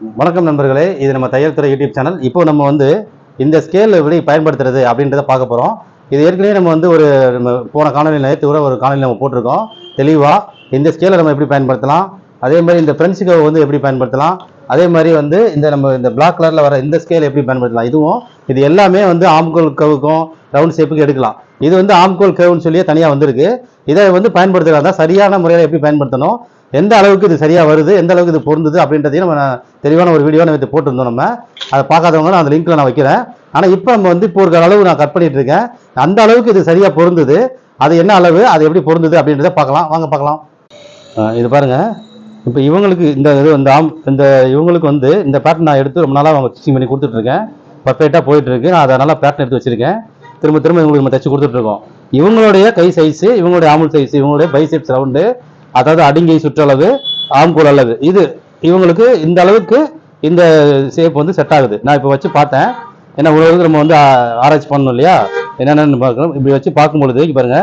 வணக்கம் நண்பர்களே இது நம்ம தையல் துறை யூடியூப் சேனல் இப்போ நம்ம வந்து இந்த ஸ்கேல் எப்படி பயன்படுத்துறது அப்படின்றத பார்க்க போகிறோம் இது ஏற்கனவே நம்ம வந்து ஒரு நம்ம போன காணொலி நேற்று கூட ஒரு காணொலி நம்ம போட்டிருக்கோம். தெளிவாக இந்த ஸ்கேலை நம்ம எப்படி பயன்படுத்தலாம் அதே மாதிரி இந்த ஃப்ரெண்ட்ஸ் கவ் வந்து எப்படி பயன்படுத்தலாம் அதே மாதிரி வந்து இந்த நம்ம இந்த பிளாக் கலரில் வர இந்த ஸ்கேல் எப்படி பயன்படுத்தலாம் இதுவும் இது எல்லாமே வந்து ஆம்கோல் கவுக்கும் ரவுண்ட் ஷேப்புக்கு எடுக்கலாம். இது வந்து ஆம்கோல் கேவ்னு சொல்லியே தனியாக வந்திருக்கு. இதை வந்து பயன்படுத்துகிறதா சரியான முறையில் எப்படி பயன்படுத்தணும்? எந்த அளவுக்கு இது சரியாக வருது? எந்த அளவுக்கு இது பொருந்துது? அப்படின்றதையும் நம்ம தெளிவான ஒரு வீடியோ நம்ம போட்டிருந்தோம் நம்ம. அதை பார்க்காதவங்க நான் அந்த லிங்க்கில் நான் வைக்கிறேன். ஆனால் இப்போ நம்ம வந்து இப்போ ஒரு அளவு நான் கட் பண்ணிட்டு இருக்கேன். அந்த அளவுக்கு இது சரியாக பொருந்துது. அது என்ன அளவு? அது எப்படி பொருந்துது? அப்படின்றத பார்க்கலாம். வாங்க பார்க்கலாம். இது பாருங்கள் இப்போ இவங்களுக்கு இந்த இது வந்து ஆம் இந்த இவங்களுக்கு வந்து இந்த பேட்டர்ன் நான் எடுத்து ரொம்ப நாளாக அவங்க ஸ்டிச்சிங் பண்ணி கொடுத்துட்ருக்கேன் பர்ஃபெக்டாக போயிட்டுருக்கு நான் அதை நல்லா பேட்டர்ன் எடுத்து வச்சிருக்கேன். திரும்ப திரும்ப இவங்களுக்கு நம்ம தைச்சு கொடுத்துட்ருக்கோம் இவங்களுடைய கை சைஸு இவங்களுடைய ஆமுல் சைஸ் இவங்களுடைய பைசெப்ஸ் ரவுண்டு அதாவது அடிங்கை சுற்றளவு ஆம்கூல் அளவு. இது இவங்களுக்கு இந்த அளவுக்கு இந்த ஷேப் வந்து செட் ஆகுது. நான் இப்போ வச்சு பார்த்தேன். ஏன்னா உணவுக்கு நம்ம வந்து ஆராய்ச்சி பண்ணணும் இல்லையா? என்னென்னு பார்க்கணும். இப்படி வச்சு பார்க்கும் பொழுது இங்க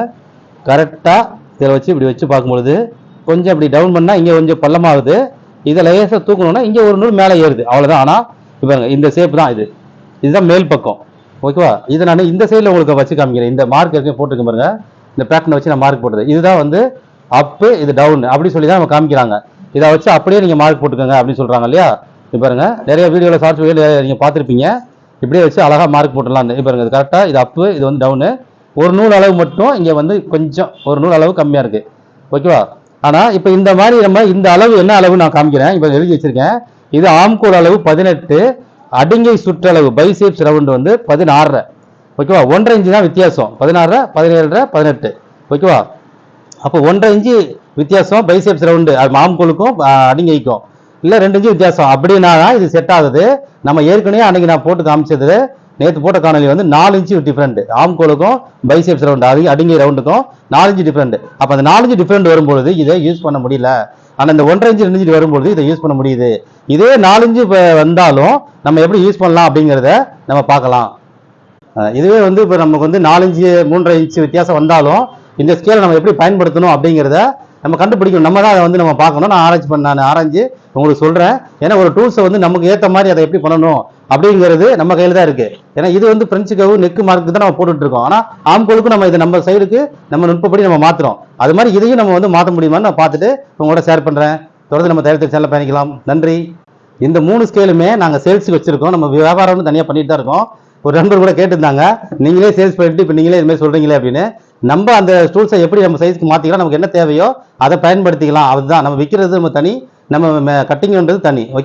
கரெக்டாக இதில் வச்சு இப்படி வச்சு பார்க்கும்பொழுது கொஞ்சம் இப்படி டவுன் பண்ணால் இங்கே கொஞ்சம் பள்ளமாகுது. இதை லேசாக தூக்கணும்னா இங்கே ஒரு நூல் மேலே ஏறுது. அவ்வளோதான் ஆனால் இப்போ இந்த ஷேப் தான் இது. இதுதான் மேல் பக்கம். ஓகேவா? இதை நான் இந்த சைடில் உங்களுக்கு வச்சு காமிக்கிறேன். இந்த மார்க் ஏற்கனவே போட்டுக்க பாருங்க. இந்த பேட்டர்னை வச்சு நான் மார்க் போட்டது. இதுதான் வந்து அப்பு இது டவுன் அப்படி சொல்லி தான் நம்ம காமிக்கிறாங்க. இதை வச்சு அப்படியே நீங்கள் மார்க் போட்டுக்கோங்க அப்படின்னு சொல்கிறாங்க இல்லையா? இப்போ பாருங்க. நிறைய வீடியோவில் ஷார்ட் வீடியோ நீங்கள் பார்த்துருப்பீங்க. இப்படியே வச்சு அழகாக மார்க் போட்டுடலாம். இப்போ பாருங்க இது கரெக்டாக இது அப்பு இது வந்து டவுனு ஒரு நூல் அளவு மட்டும் இங்கே வந்து கொஞ்சம் ஒரு நூல் அளவு கம்மியாக இருக்குது ஓகேவா? ஆனால் இப்போ இந்த மாதிரி நம்ம இந்த அளவு என்ன அளவு நான் காமிக்கிறேன். இப்போ எழுதி வச்சுருக்கேன். இது ஆம்கூர் அளவு பதினெட்டு அடிங்கை சுற்றளவு பைசேப்ஸ் ரவுண்டு வந்து பதினாறரை. ஓகேவா? ஒன்றரை இன்ச்சு தான் வித்தியாசம். பதினாறரை பதினேழரை பதினெட்டு. ஓகேவா? அப்போ ஒன்றரை இன்ச்சு வித்தியாசம் பைசேப்ஸ் ரவுண்டு. அது மாம்கோலுக்கும் அடிங்கைக்கும். இல்லை ரெண்டு இன்ச்சு வித்தியாசம். அப்படின்னா தான் இது செட் ஆகுது. நம்ம ஏற்கனவே அன்றைக்கி நான் போட்டு காமிச்சது. நேற்று போட்ட காணொலி வந்து நாலு இன்ச்சு டிஃப்ரெண்ட் ஆம்கோலுக்கும் பைசெப்ஸ் ரவுண்டு அது அடிங்கை ரவுண்டுக்கும் நாலு டிஃப்ரெண்ட் அப்போ அந்த நாலு டிஃப்ரெண்ட் வரும்பொழுது இதை யூஸ் பண்ண முடியல. ஆனால் இந்த ஒன்றரை இன்ச்சு ரெண்டு இன்ச்சு வரும்பொழுது இதை யூஸ் பண்ண முடியுது. இதே நாலு வந்தாலும் நம்ம எப்படி யூஸ் பண்ணலாம் அப்படிங்கிறத நம்ம பார்க்கலாம். இதுவே வந்து இப்போ நமக்கு வந்து நாலஞ்சு மூன்றரை இன்ச்சு வித்தியாசம் வந்தாலும் இந்த ஸ்கேலை நம்ம எப்படி பயன்படுத்தணும் அப்படிங்கிறத நம்ம கண்டுபிடிக்கணும். நம்ம தான் அதை வந்து நம்ம பார்க்கணும். நான் ஆராய்ச்சி பண்ண நான் ஆராய்ஞ்சு உங்களுக்கு சொல்கிறேன் ஏன்னா ஒரு டூல்ஸை வந்து நமக்கு ஏற்ற மாதிரி அதை எப்படி பண்ணணும் அப்படிங்கிறது நம்ம கையில் தான் இருக்குது ஏன்னா இது வந்து பிரெஞ்சு கவு நெக்கு மார்க்கு தான் நம்ம போட்டுட்டு இருக்கோம். ஆனால் ஆம்கோலுக்கும் நம்ம இதை நம்ம சைடுக்கு நம்ம நுட்பப்படி நம்ம மாற்றுறோம் அது மாதிரி இதையும் நம்ம வந்து மாற்ற முடியுமான்னு நான் பார்த்துட்டு உங்களோட ஷேர் பண்ணுறேன் தொடர்ந்து நம்ம தயாரித்த சேனலில் பயணிக்கலாம். நன்றி. இந்த மூணு ஸ்கேலுமே நாங்கள் சேல்ஸுக்கு வச்சிருக்கோம். நம்ம வியாபாரம்னு தனியாக பண்ணிட்டு தான் இருக்கோம். ஒரு நண்பர் கூட கேட்டிருந்தாங்க. நீங்களே சேல்ஸ் பண்ணிட்டு இப்போ நீங்களே இதுமாதிரி சொல்றீங்களே அப்படின்னு. நம்ம அந்த ஸ்டூல்ஸை எப்படி நம்ம சைஸ்க்கு மாற்றிக்கலாம் நமக்கு என்ன தேவையோ அதை பயன்படுத்திக்கலாம். அதுதான். நம்ம விற்கிறது நம்ம தனி நம்ம கட்டிங்ன்றது தனி. ஓகே